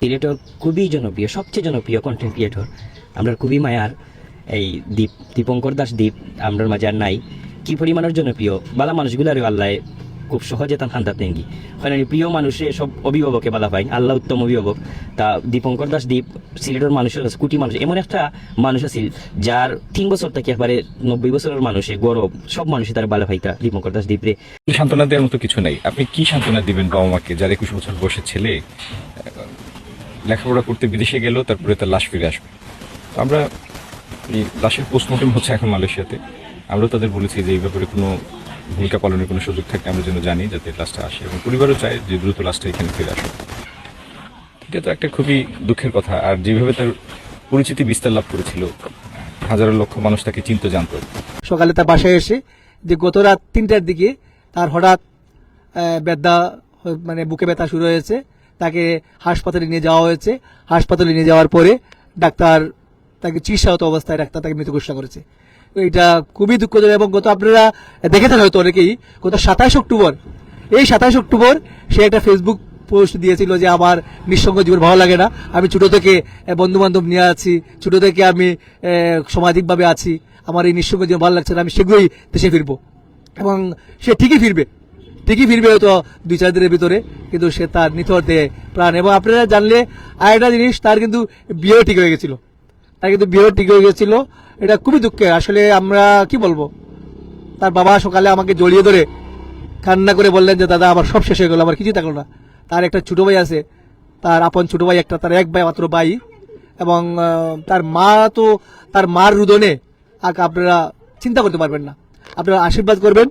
Creator খুবই জনপ্রিয়, সবচেয়ে জনপ্রিয় কন্টেন্ট ক্রিয়েটর আমরা খুবই মায়ার, এই দীপ, দীপঙ্কর দাস দীপ, আমরার মাঝে আর নাই। কি পরিমাণের জনপ্রিয়? বালা মানুষগুলার আল্লাহ খুব সহজে তার খান্দাত নেঙ্গি কারণ প্রিয় মানুষে সব অভিভাবকে বালা পাই আল্লাহ উত্তম অভিভাবক। তা দীপঙ্কর দাস দ্বীপ সিলেটের মানুষের কোটি মানুষ। এমন একটা মানুষ আছিল, যার তিন বছর থেকে একবারে নব্বই বছরের মানুষে গৌরব, সব মানুষই তার বালা ভাইতা দীপঙ্কর দাস দীপ রে সান্ত্বনা দেওয়ার মতো কিছু নাই। আপনি কি সান্ত্বনা দিবেন বাবা মাকে? যার একুশ বছর বসে ছেলে লেখাপড়া করতে বিদেশে গেল, তারপরে তার লাশ ফিরে আসবে। আমরা এই লাশের পোস্টমর্টম হচ্ছে এখন মালয়েশিয়াতে। আমরাও তাদের বলেছি যে এই ব্যাপারে কোনো ভূমিকা পালনের কোনো সুযোগ থাকে, আমরা যেন জানি যাতে লাশটা আসে এবং পরিবারও চায় যে দ্রুত লাশটা এখানে ফিরে আসে এটা তো একটা খুবই দুঃখের কথা। আর যেভাবে তার পরিচিতি বিস্তার লাভ করেছিল, হাজারো লক্ষ মানুষ তাকে চিনতে, জানতো। সকালে তার বাসায় এসে যে গত রাত তিনটার দিকে তার হঠাৎ ব্যথা মানে বুকে ব্যথা শুরু হয়েছে। তাকে হাসপাতালে নিয়ে যাওয়া হয়েছে। হাসপাতালে নিয়ে যাওয়ার পরে ডাক্তার তাকে চিকিৎসাগত অবস্থায় ডাক্তার তাকে মৃত ঘোষণা করেছে। এটা খুবই দুঃখজনক এবং গত আপনারা দেখে থাকেন হয়তো অনেকেই, গত সাতাশ অক্টোবর, এই সাতাশ অক্টোবর সে একটা ফেসবুক পোস্ট দিয়েছিল যে আমার নিঃসঙ্গ জীবন ভালো লাগে না, আমি ছোটো থেকে বন্ধু বান্ধব নিয়ে আছি, ছোটো থেকে আমি সামাজিকভাবে আছি, আমার এই নিঃসঙ্গ জীবন ভালো লাগছে না, আমি শীঘ্রই দেশে ফিরবো। এবং সে ঠিকই ফিরবে ঠিকই ফিরবে হয়তো দুই, চার দিনের ভিতরে, কিন্তু সে তার নিথর নিথরতে প্রাণ। এবং আপনারা জানলে আরেকটা জিনিস, তার কিন্তু বিয়েও ঠিক হয়ে গেছিল, তার কিন্তু বিয়েও ঠিক হয়ে গেছিল এটা খুবই দুঃখের। আসলে আমরা কি বলব? তার বাবা সকালে আমাকে জড়িয়ে ধরে কান্না করে বললেন যে, দাদা, আমার সব শেষ হয়ে গেলো, আমার কিছুই থাকল না। তার একটা ছোটো ভাই আছে, তার আপন ছোটো ভাই একটা, তার এক ভাই, মাত্র ভাই। এবং তার মা তো, তার মার রুদনে আর আপনারা চিন্তা করতে পারবেন না। আপনারা আশীর্বাদ করবেন।